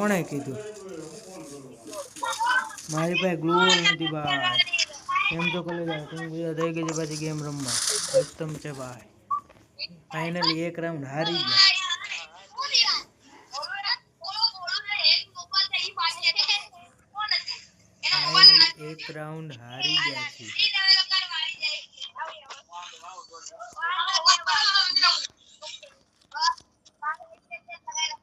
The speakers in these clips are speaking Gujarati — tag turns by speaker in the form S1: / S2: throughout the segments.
S1: કોણે કીધું? મારી પાસે ગ્લો નથી ભાઈ. એમ તો કલે જાય તું બીજા થઈ ગઈ છે પાછી ગેમ રમવા. ઉત્તમ છે ભાઈ. ફાઇનલી એક રાઉન્ડ હારી ગયા. એક રાઉન્ડ હારી ગયા છે.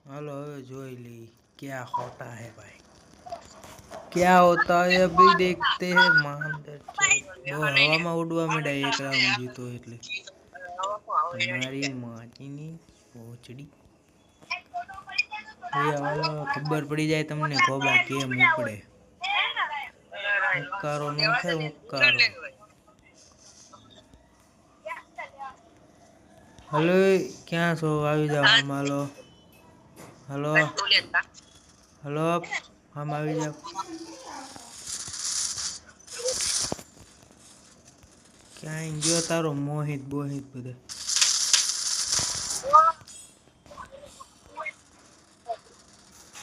S1: હાલો, હવે જોઈ લઈ ક્યાં હોતા હે ભાઈ क्या होता है अभी देखते हैं માંદર બહુ હવામાં ઉડવા માંડ્યા એક રાઉન્ડ જીતો એટલે તમારી માટીની પોચડી એ હાલો ખબર પડી જાય તમને ખોબા કેમ ઉપડે ઉકારો નો થાય ઉકારો હલો ક્યાં છો આવી જાઓ આમ હાલો હલો આમ આવી જાઓ. ક્યાંય ગયો તારો મોહિત, બોહિત બધા?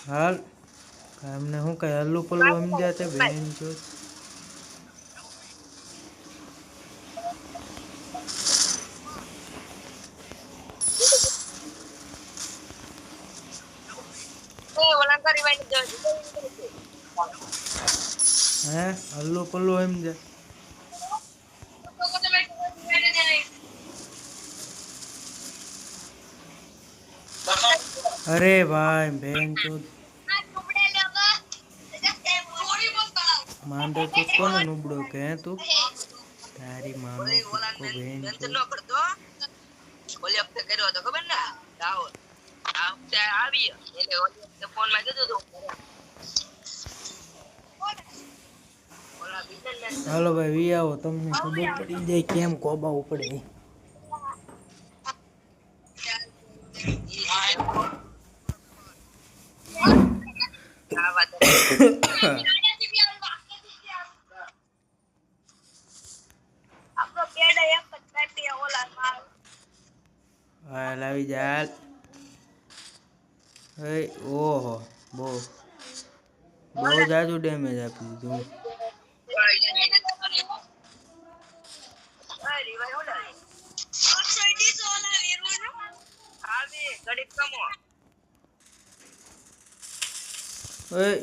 S1: હાલ, એમને શું કઈ હલ્લું પલ્લું સમજ્યા છે, બેન જો હે? હલ્લો પલ્લો એમ છે. અરે ભાઈ બેન તો માંડો તો કોને નુબડો કે તું? તારી માનો કુક્કો બેન તો
S2: ઓલી વખતે કર્યો હતો ખબર ને? રાહુલ. આ વખતે આવી એટલે ઓલી વખતે ફોનમાં કીધું businessman
S1: હાલો ભાઈ, વી આવો. તમને ખબર પડી જાય કેમ કોબા ઉપડે ઈ.
S2: આ
S1: હાલ, આવી જા, હાલ. હે, ઓહો, બહુ. બહુ જાજુ ડેમેજ આપી દીધું.
S2: આવી ઘડીક કમો
S1: ઓય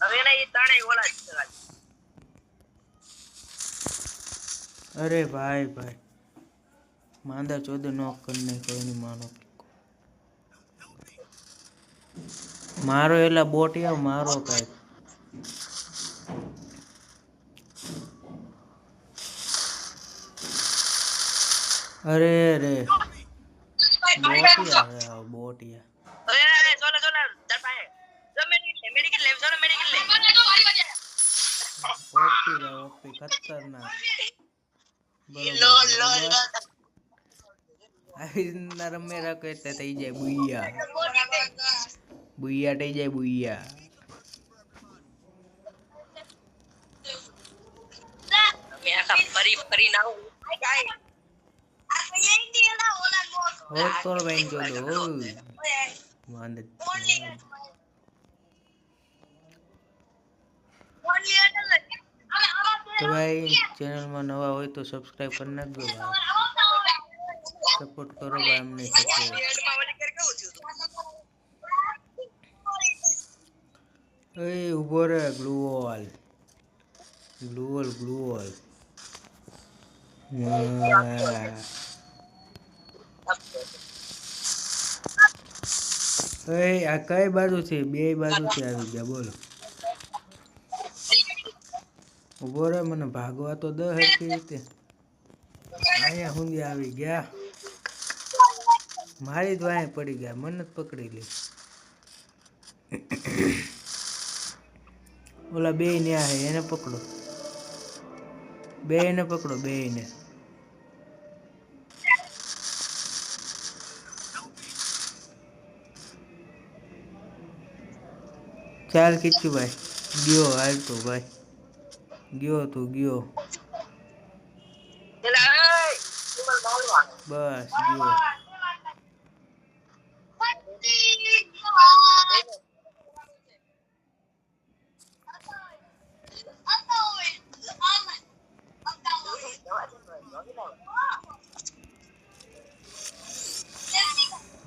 S2: હવે એના એ ત્રણેય ઓલા જ છે ખાલી.
S1: અરે ભાઈ ભાઈ. માંદા ચોદે નોક કરી નાખ્યો એની માનો મારો એલા બોટિયા મારો કાંઈક. અરે રે. બોટિયા હે બોટિયા
S2: અરે ચોલા ચોલે ચોલે તાર પાસે. મેડિકલ મેડિકલ મેડિકલ લે
S1: ઓપી રે ઓપી ખતરનાક
S2: લો
S1: બરોબર
S2: લો
S1: બરોબર.
S2: લો
S1: આવી રીતના રમે રાખો થઈ જાય બુઈયા. બુઈયા થઈ જાય બુઈયા. હોત તો બેન જોડો વાંધો તો ભાઈ, ચેનલમાં નવા હોય તો સબસ્ક્રાઇબ કરી નાખજો સપોર્ટ કરો ભાઈ, અમને એ ઊભો રે ગ્લુઓલ ગ્લુઓલ ગ્લુઓલ એ, આ કઈ બાજુ છે બે બાજુથી આવી ગયા, બોલો. ઊભો રે મને ભાગવા તો દ હરકી રીતે? અહીંયા હુંદી આવી ગયા. મારી જ વાંહે પડી ગયા, મને જ પકડી લે. ઓલા બે ને આ એને પકડો. બે ને પકડો, બે ને. ચાલ કિચ્છુ ભાઈ, ગયો હાલતો ભાઈ. ગયો તું ગયો
S2: પેલા એ ઈવલ મારવાનો
S1: બસ ગયો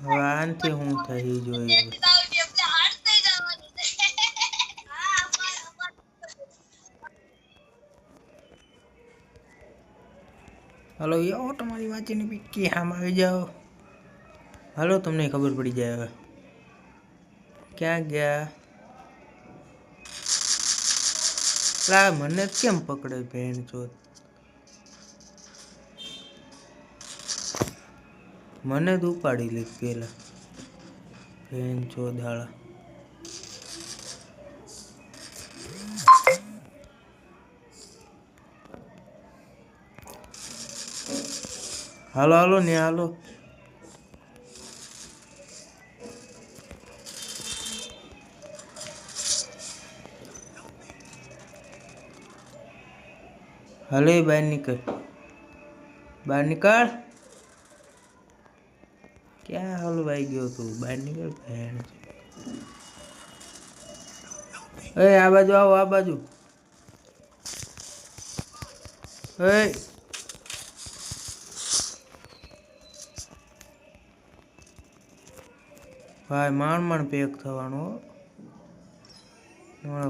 S1: હવે આનથી હું થઈ જોયું હલો, યો તમારી વાંચીને પીકી આમ આવી જાઓ. હાલો, તમને ખબર પડી જાય હવે. ક્યાં ગયા? લા, મને કેમ પકડે ભેણ ચોથ મને જ ઉપાડી લીધ પેલા. ભેણ ચોદાળા હાલો હાલો, ને હાલો. હાલે, બહાર નીકળ. બહાર નીકળ. ક્યાં હલવાઈ ગયો તું? બહાર નીકળ, ભેણ એ, આ બાજુ આવો, આ બાજુ. એ ભાઈ માણ માણ પેક થવાનું.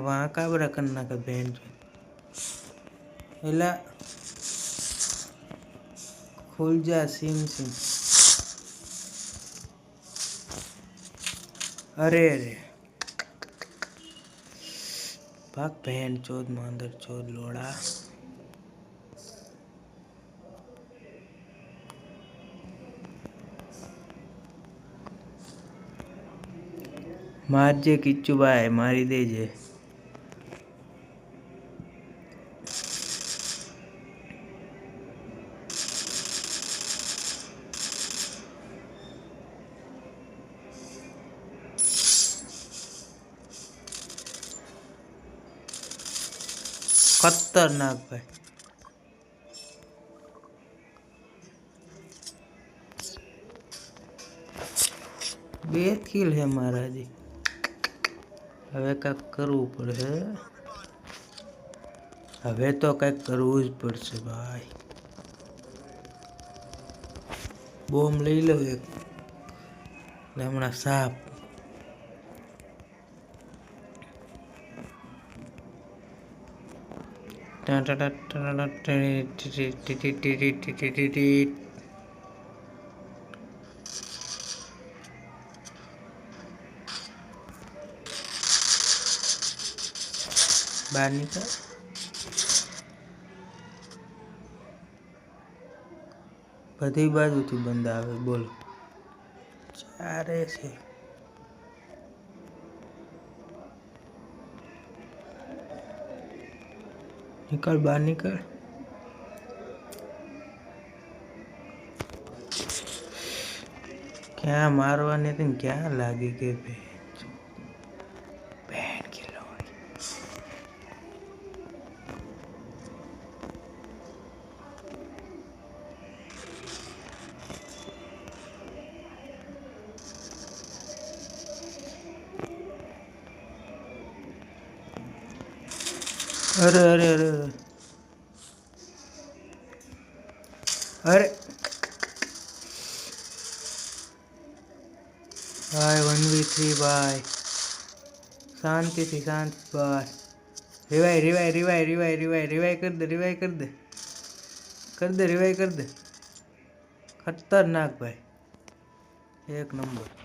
S1: વાંકા બરા કરી નાખે બેન એટલે ખુલ જા સીમ સીમ. અરે અરે. ભાગ ભેન ચોદ, માંદર ચોદ, લોડા. મારજે કિચ્ચુભાઈ મારી દેજે. ખતરનાક ભાઈ. બે કિલ હે મારાજી હવે કાંઈક કરવું પડશે હવે તો કંઈક કરવું જ પડશે ભાઈ બોમ્બ લઈ લો એક હમણાં સાપ બહાર નીકળ બધી બાજુથી બંધ આવે, બોલ. ચારે છે. નીકળ, બહાર નીકળ. ક્યાં મારવાની હતી ક્યાં લાગી કે ભેંસ અરે અરે અરે અરે અરે ભાઈ વન વી થ્રી ભાઈ શાંતિથી શાંતિ ભાઈ રિવાય રિવાય રિવાય રિવાય રિવાય રિવાય કરી દે રિવાય કરી દે કરી દે રિવાય કરી દે ખતરનાક ભાઈ એક નંબર